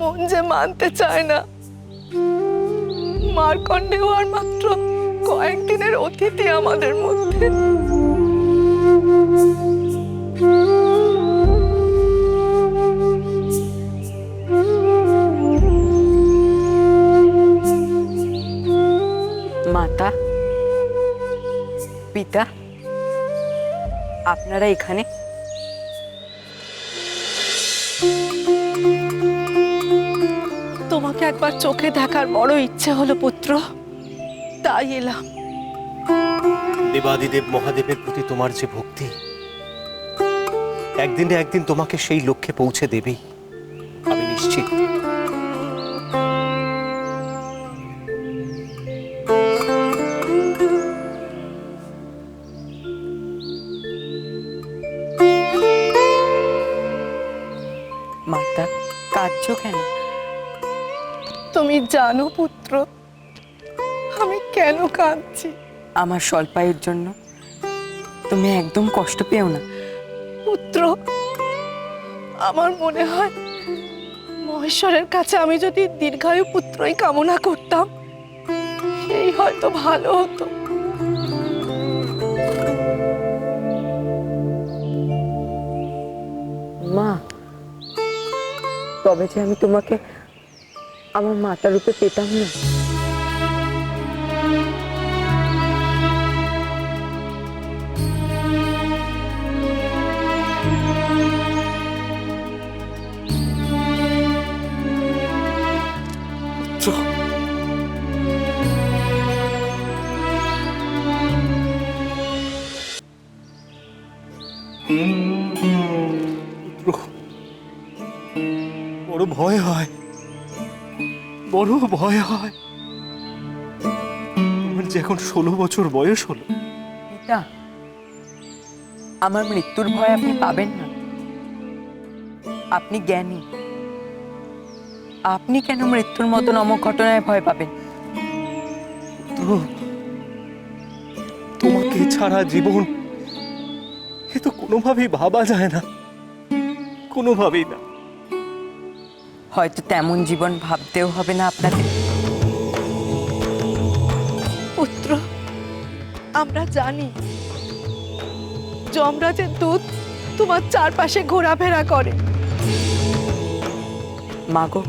মন যে মানতে চায় না। মারকণ্ডেও আর মাত্র কয়েকদিনের অতিথি আমাদের মধ্যে। মাতা, পিতা, আপনারা এখানে? একবার চোখে দেখার বড় ইচ্ছে হলো পুত্র। তাই এলাম। দেবাদিদেব মহাদেবের প্রতি তোমার যে ভক্তি একদিন একদিন তোমাকে সেই লক্ষ্যে পৌঁছে দেবেই আমি নিশ্চিত। মাতা কাঁদছো কেন? তুমি জানো পুত্র আমি কেন কাঁদছি? আমার স্বল্পায়ুর জন্য তুমি একদম কষ্ট পেও না। পুত্র আমার মনে হয় মহেশ্বরের কাছে আমি যদি দীর্ঘায়ু পুত্রই কামনা করতাম সেই হয়তো ভালো হতো। মা তবে যে আমি তোমাকে আমার মাতার রূপে পেতাম না বড় ভয় হয় বড় ভয় হয়। যে এখন ষোলো বছর বয়স হলো। পিতা আমার মৃত্যুর ভয় আপনি পাবেন না। আপনি জ্ঞানী। আপনি কেন মৃত্যুর মতন অমক ঘটনায় ভয় পাবেন? তো তোমাকে ছাড়া জীবন এ তো কোনোভাবেই ভাবা যায় না। কোনোভাবেই না। হয়তো তেমন জীবন ভাবতেও হবে না আপনাদের। পুত্র আমরা জানি যমরাজের দূত তোমার চারপাশে ঘোরাফেরা করে। মাগো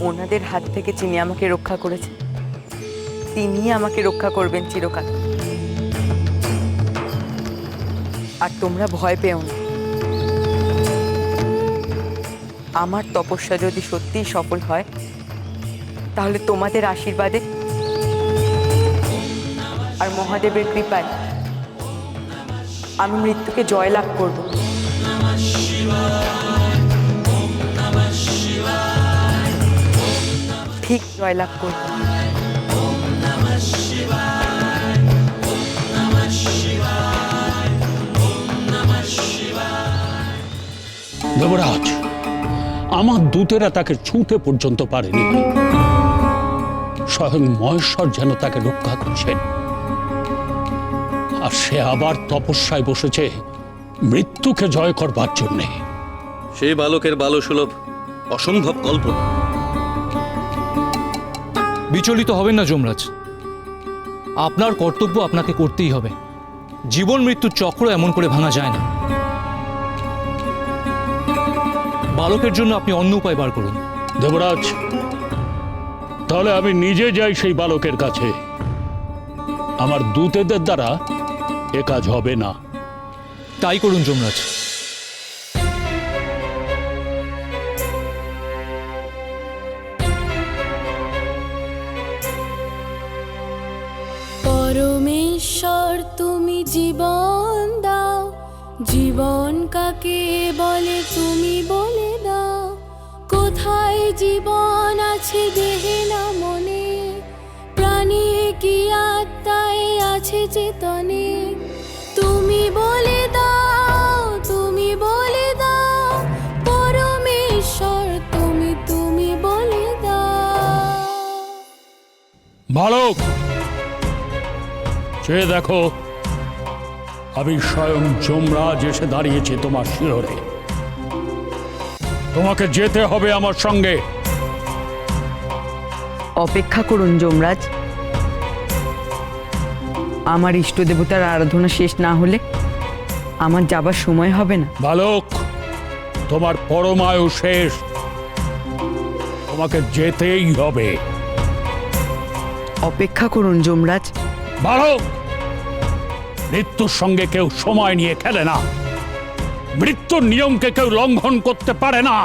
ওনাদের হাত থেকে যিনি আমাকে রক্ষা করেছে তিনি আমাকে রক্ষা করবেন চিরকাল। আর তোমরা ভয় পেও না। আমার তপস্যা যদি সত্যিই সফল হয়, তাহলে তোমাদের আশীর্বাদে আর মহাদেবের কৃপায় আমি মৃত্যুকে জয়লাভ করব। ঠিক জয়লাভ করব। দেবরাজ আমার দূতেরা তাকে ছুঁতে পর্যন্ত পারেনি। স্বয়ং মহেশ্বর যেন তাকে রক্ষা করছেন। আর সে আবার তপস্যায় বসেছে মৃত্যুকে জয় করবার জন্যে। সেই বালকের বালসুলভ অসম্ভব কল্পনা। বিচলিত হবেন না যমরাজ। আপনার কর্তব্য আপনাকে করতেই হবে। জীবন মৃত্যুর চক্র এমন করে ভাঙা যায় না। বালকের জন্য আপনি অন্য উপায় বার করুন। দেবরাজ তাহলে আমি নিজে যাই সেই বালকের কাছে। আমার দূতেদের দ্বারা এ কাজ হবে না। তাই করুন যমরাজ। পরমেশ্বর তুমি জীবন জীবন কাকে বলে তুমি বলে দাও? কোথায় জীবন আছে দেহে না মনে? প্রাণী কি আত্মায় আছে চেতনে? তুমি বলে দাও, তুমি বলে পরমেশ্বর তুমি তুমি বলে সে দেখো আমি স্বয়ং যমরাজ এসে দাঁড়িয়েছে তোমার শিহরে তোমাকে যেতে হবে আমার সঙ্গে। অপেক্ষা করুন যমরাজ। আমার ইষ্ট দেবতার আরাধনা শেষ না হলে আমার যাবার সময় হবে না। বালক তোমার পরমায়ু শেষ। তোমাকে যেতেই হবে। অপেক্ষা করুন যমরাজ। বালক! মৃত্যুর সঙ্গে কেউ সময় নিয়ে খেলে না। মৃত্যুর নিয়মকে কেউ লঙ্ঘন করতে পারে না।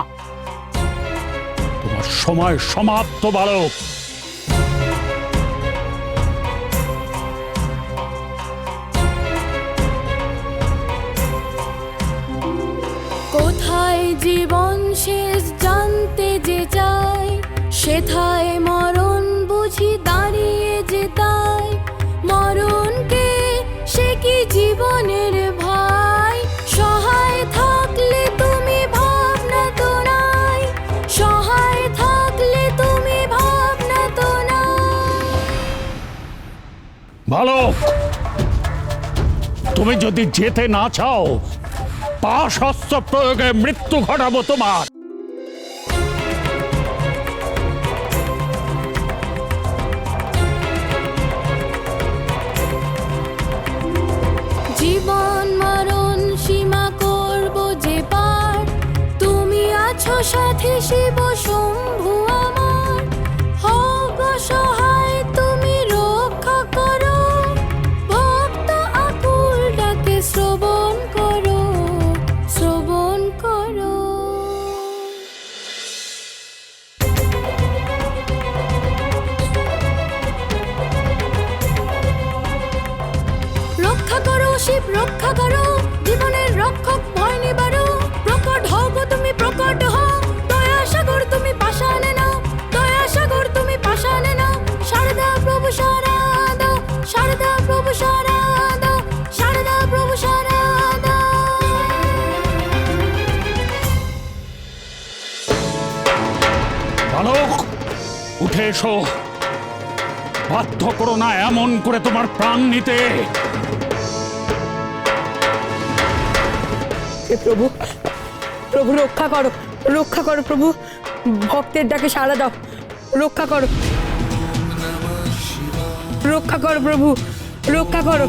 তোমার সময় সমাপ্ত, বালক। কোথায় জীবন শেষ জানতে যে চাই সেথায় মরণ বালক তুমি যদি যেতে না চাও পাশ অস্ত্র প্রয়োগে মৃত্যু ঘটাবো তোমার। জীবন মরণ সীমা করব যে পার। তুমি আছো সাথে শিব, শম্ভু শিব রক্ষা করো। জীবনের রক্ষক ভয় নিবারো। প্রকট হও গো তুমি প্রকট হও। দয়া সাগর, তুমি পাশানে নাও। দয়া সাগর, তুমি পাশানে নাও। শারদা প্রভু শারদা শারদা প্রভু শারদা শারদা প্রভু শারদা বালক, উঠে এসো। বাধ্য করো না এমন করে তোমার প্রাণ নিতে। হে প্রভু প্রভু রক্ষা করো রক্ষা করো প্রভু। ভক্তের ডাকে সাড়া দাও, রক্ষা করো। রক্ষা করো প্রভু, রক্ষা করো।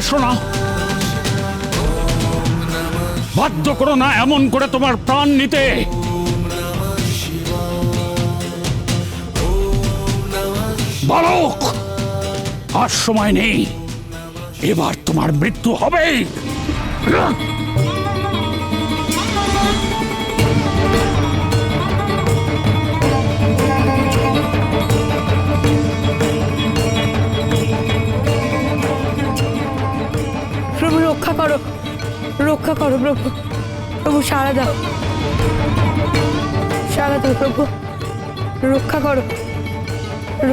এসো না বাধ্য করো না এমন করে তোমার প্রাণ নিতে। বালক, আর সময় নেই। এবার তোমার মৃত্যু হবেই রক্ষা করো প্রভু। প্রভু, সাড়া দাও। সারা দাও প্রভু। রক্ষা করো।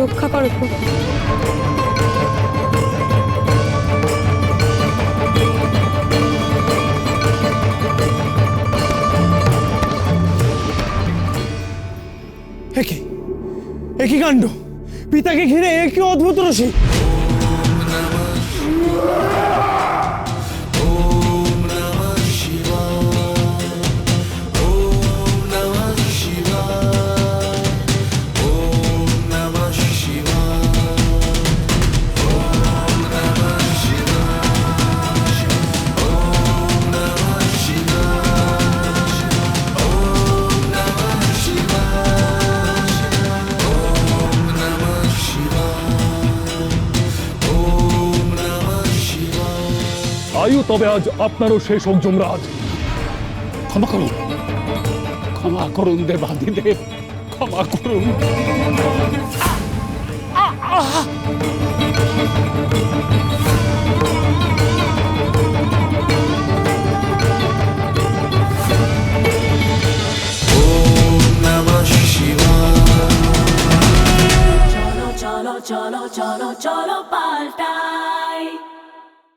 রক্ষা করো প্রভু। একই কাণ্ড? পিতাকে ঘিরে একই অদ্ভুত রসি আয়ু তবে আজ আপনারও শেষ হোক যমরাজ ক্ষমা করুন। ক্ষমা করুন দেবাদিদেব। ক্ষমা করুন। cholo, cholo, cholo, paltai.